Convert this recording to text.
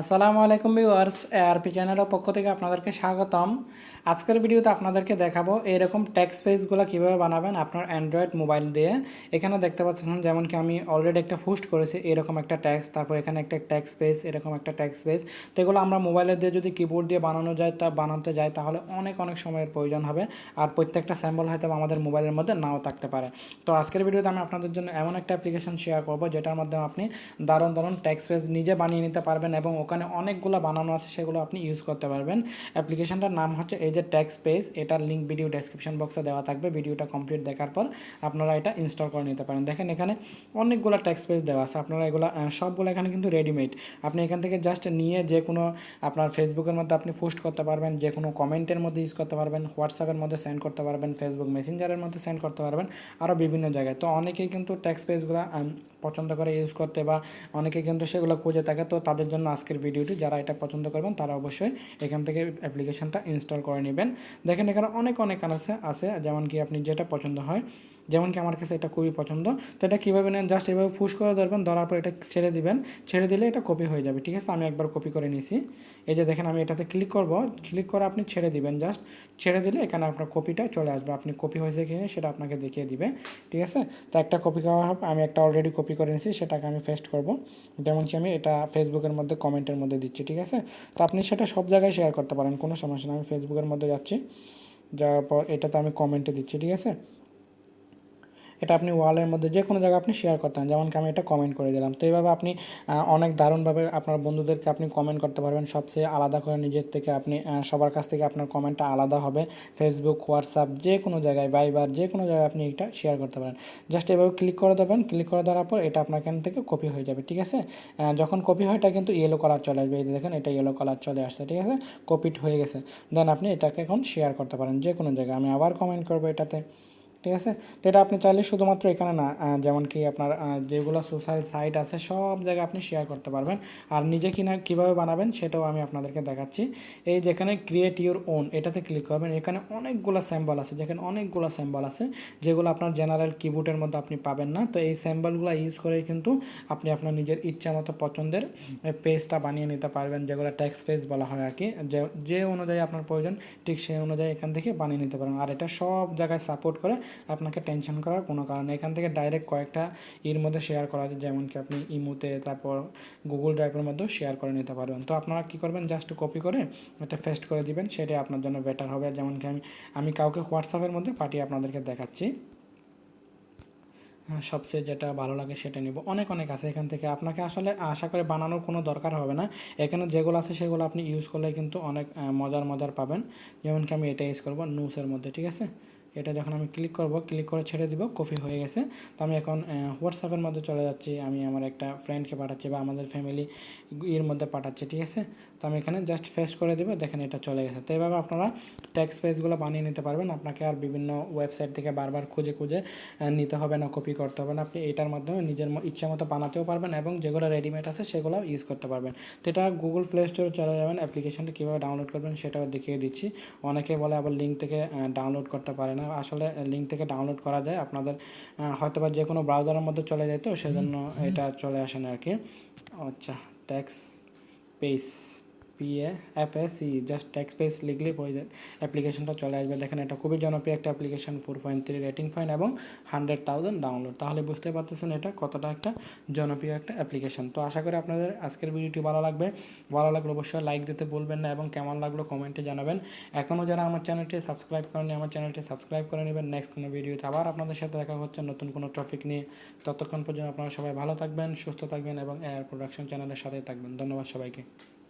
আসসালামু আলাইকুম viewers ARP চ্যানেলের পক্ষ থেকে আপনাদেরকে স্বাগতম। আজকের ভিডিওতে আপনাদেরকে দেখাবো এরকম টেক্সট পেজগুলো কীভাবে বানাবেন আপনার অ্যান্ড্রয়েড মোবাইল দিয়ে। এখানে দেখতে পাচ্ছেন, যেমন কি আমি অলরেডি একটা পোস্ট করেছি, এরকম একটা ট্যাক্স তারপর এখানে একটা ট্যাক্স পেজ এরকম একটা ট্যাক্স পেজ তো এগুলো আমরা মোবাইলের দিয়ে যদি কিবোর্ড দিয়ে বানানো যায়, তা বানাতে যায়, তাহলে অনেক অনেক সময়ের প্রয়োজন হবে। আর প্রত্যেকটা স্যাম্পল হয়তো আমাদের মোবাইলের মধ্যে নাও থাকতে পারে। তো আজকের ভিডিওতে আমি আপনাদের জন্য এমন একটা অ্যাপ্লিকেশন শেয়ার করব, যেটার মাধ্যমে আপনি দারুণ দারুণ ট্যাক্স পেজ নিজে বানিয়ে নিতে পারবেন এবং ওখানে অনেকগুলো বানানো আছে, সেগুলো আপনি ইউজ করতে পারবেন। অ্যাপ্লিকেশনটার নাম হচ্ছে এই যে ট্যাক্স পেজ এটার লিঙ্ক ভিডিও ডেসক্রিপশন বক্সে দেওয়া থাকবে। ভিডিওটা কমপ্লিট দেখার পর আপনারা এটা ইনস্টল করে নিতে পারেন। দেখেন এখানে অনেকগুলো ট্যাক্স পেজ দেওয়া আছে। আপনারা এগুলো সবগুলো এখানে কিন্তু রেডিমেড আপনি এখান থেকে জাস্ট নিয়ে যে কোনো আপনার ফেসবুকের মধ্যে আপনি পোস্ট করতে পারবেন, যে কোনো কমেন্টের মধ্যে ইউজ করতে পারবেন হোয়াটসঅ্যাপের মধ্যে সেন্ড করতে পারবেন ফেসবুক মেসেঞ্জারের মধ্যে সেন্ড করতে পারবেন আরও বিভিন্ন জায়গায়। তো অনেকেই কিন্তু ট্যাক্স পেজগুলো পছন্দ করে ইউজ করতে বা অনেকে কিন্তু সেগুলো খুঁজে থাকে, তো তাদের জন্য আজকের ভিডিওটি যারা এটা পছন্দ করবেন তারা অবশ্যই এখান থেকে অ্যাপ্লিকেশনটা ইনস্টল করে নেবেন। দেখেন এখানে অনেক অনেক আছে আছে, যেমন কি আপনি যেটা পছন্দ হয় যেমন কি আমার কাছে এটা খুবই পছন্দ। তো এটা কীভাবে নেন? জাস্ট এভাবে ফুস করে ধরবেন, ধরার পর এটা ছেড়ে দিবেন। ছেড়ে দিলে এটা কপি হয়ে যাবে, ঠিক আছে? আমি একবার কপি করে নিছি। এই যে দেখেন আমি এটাতে ক্লিক করব। ক্লিক করে আপনি ছেড়ে দিবেন জাস্ট ছেড়ে দিলে এখানে আপনার কপিটা চলে আসবে। আপনি কপি হয়েছে কি সেটা আপনাকে দেখিয়ে দিবে, ঠিক আছে? তো একটা কপি করা হবে আমি একটা অলরেডি কপি করে নিয়েছি সেটাকে আমি পেস্ট করব। যেমন কি আমি এটা ফেসবুকের মধ্যে কমেন্টের মধ্যে দিচ্ছি, ঠিক আছে? তো আপনি সেটা সব জায়গায় শেয়ার করতে পারেন, কোনো সমস্যা না আমি ফেসবুকের মধ্যে যাচ্ছি, যাওয়ার পর এটাতে আমি কমেন্টে দিচ্ছি, ঠিক আছে? এটা আপনি ওয়ালের মধ্যে যে কোনো জায়গায় আপনি শেয়ার করতে পারেন। যেমন আমি এটা কমেন্ট করে দিলাম। তো এইভাবে আপনি অনেক দারুণভাবে আপনার বন্ধুদেরকে আপনি কমেন্ট করতে পারবেন। সবচেয়ে আলাদা করে নিজের থেকে আপনি সবার কাছ থেকে আপনার কমেন্টটা আলাদা হবে। ফেসবুক হোয়াটসঅ্যাপ যে কোনো জায়গায় বাইবার যে কোনো জায়গায় আপনি এটা শেয়ার করতে পারেন। জাস্ট এভাবে ক্লিক করে দেবেন। ক্লিক করে দেওয়ার পর এটা আপনার এখান থেকে কপি হয়ে যাবে, ঠিক আছে? যখন কপি হয় এটা কিন্তু ইয়েলো কালার চলে আসবে। এই দেখেন, এটা ইয়েলো কালার চলে আসছে, ঠিক আছে? কপিড হয়ে গেছে। দেন আপনি এটাকে এখন শেয়ার করতে পারেন যে কোনো জায়গায়। আমি আবার কমেন্ট করব এটাতে। ঠিক আছে? তো এটা আপনি চাইলে শুধুমাত্র এখানে না যেমন কি আপনার যেগুলো সোশ্যাল সাইট আছে, সব জায়গায় আপনি শেয়ার করতে পারবেন। আর নিজে কিনা, কীভাবে বানাবেন সেটাও আমি আপনাদেরকে দেখাচ্ছি। এই যেখানে ক্রিয়েট ইউর ওন এটাতে ক্লিক করবেন। এখানে অনেকগুলো স্যাম্বল আছে, যেখানে অনেকগুলো স্যাম্বল আছে, যেগুলো আপনার জেনারেল কিবোর্ডের মধ্যে আপনি পাবেন না। তো এই স্যাম্বলগুলো ইউজ করেই কিন্তু আপনি আপনার নিজের ইচ্ছা মতো পছন্দের পেজটা বানিয়ে নিতে পারবেন, যেগুলো ট্যাক্স পেজ বলা হয় আর কি যে অনুযায়ী আপনার প্রয়োজন, ঠিক সেই অনুযায়ী এখান থেকে বানিয়ে নিতে পারেন আর এটা সব জায়গায় সাপোর্ট করে আপনাকে টেনশন করার কোনো কারণ এখান থেকে ডাইরেক্ট কয়েকটা এর মধ্যে শেয়ার করা যায় যেমন কি আপনি ইমোতে তারপর গুগল ড্রাইভের মধ্যেও শেয়ার করে নিতে পারবেন তো আপনারা কী করবেন? জাস্ট কপি করে এটা পেস্ট করে দিবেন সেটাই আপনার জন্য বেটার হবে। যেমন কি আমি আমি কাউকে হোয়াটসঅ্যাপের মধ্যে পাঠিয়ে আপনাদেরকে দেখাচ্ছি। হ্যাঁ, সবচেয়ে যেটা ভালো লাগে সেটা নিব। অনেক অনেক আছে এখান থেকে। আপনাকে আসলে আশা করে বানানোর কোনো দরকার হবে না। এখানে যেগুলো আছে সেগুলো আপনি ইউজ করলে কিন্তু অনেক মজার মজার পাবেন। যেমন কি আমি এটা ইউজ করব নিউজের মধ্যে ঠিক আছে? এটা যখন আমি ক্লিক করব ক্লিক করে ছেড়ে দিব কপি হয়ে গেছে। তো আমি এখন হোয়াটসঅ্যাপের মধ্যে চলে যাচ্ছি। আমি আমার একটা ফ্রেন্ডকে পাঠাচ্ছি বা আমাদের ফ্যামিলি এর মধ্যে পাঠাচ্ছি, ঠিক আছে? তো আমি এখানে জাস্ট ফেস্ট করে দেবো, দেখেন এটা চলে গেছে। তো এইভাবে আপনারা ট্যাক্স পেজগুলো বানিয়ে নিতে পারবেন। আপনাকে আর বিভিন্ন ওয়েবসাইট থেকে বারবার খুঁজে খুঁজে নিতে হবে না কপি করতে হবে না। আপনি এটার মাধ্যমে নিজের ইচ্ছা মতো বানাতেও পারবেন এবং যেগুলো রেডিমেড আছে সেগুলো ইউজ করতে পারবেন। তো এটা গুগল প্লে স্টোরে চলে যাবেন। অ্যাপ্লিকেশনটা কীভাবে ডাউনলোড করবেন সেটাও দেখিয়ে দিচ্ছি। অনেকে বলে আবার লিঙ্ক থেকে ডাউনলোড করতে পারে না। আসলে লিঙ্ক থেকে ডাউনলোড করা যায়। আপনাদের হয়তো বা যে কোনো ব্রাউজারের মধ্যে চলে যায় তো, সেজন্য এটা চলে আসে না আর কি আচ্ছা tax pace PA F S C just tax pace লিখলেই হয়ে যায় অ্যাপ্লিকেশনটা চলে আসবে। দেখেন, এটা খুবই জনপ্রিয় একটা application four point three rating fine এবং হান্ড্রেড থাউজেন্ড ডাউনলোড তাহলে বুঝতে পারতেছেন এটা কতটা একটা জনপ্রিয় একটা অ্যাপ্লিকেশন তো আশা করি আপনাদের আজকের ভিডিওটি ভালো লাগবে। ভালো লাগলে অবশ্যই লাইক দিতে বলবেন না এবং কেমন লাগল কমেন্টে জানাবেন। এখনও যারা আমার চ্যানেলটি সাবস্ক্রাইব করেনি আমার চ্যানেলটি সাবস্ক্রাইব করে নেবেন। নেক্সট কোনো ভিডিওতে আবার আপনাদের সাথে দেখা হচ্ছে নতুন কোনো টপিক নিয়ে। ততক্ষণ পর্যন্ত আপনারা সবাই ভালো থাকবেন, সুস্থ থাকবেন এবং এয়ার প্রোডাকশন চ্যানেলের সাথে থাকবেন। ধন্যবাদ সবাইকে।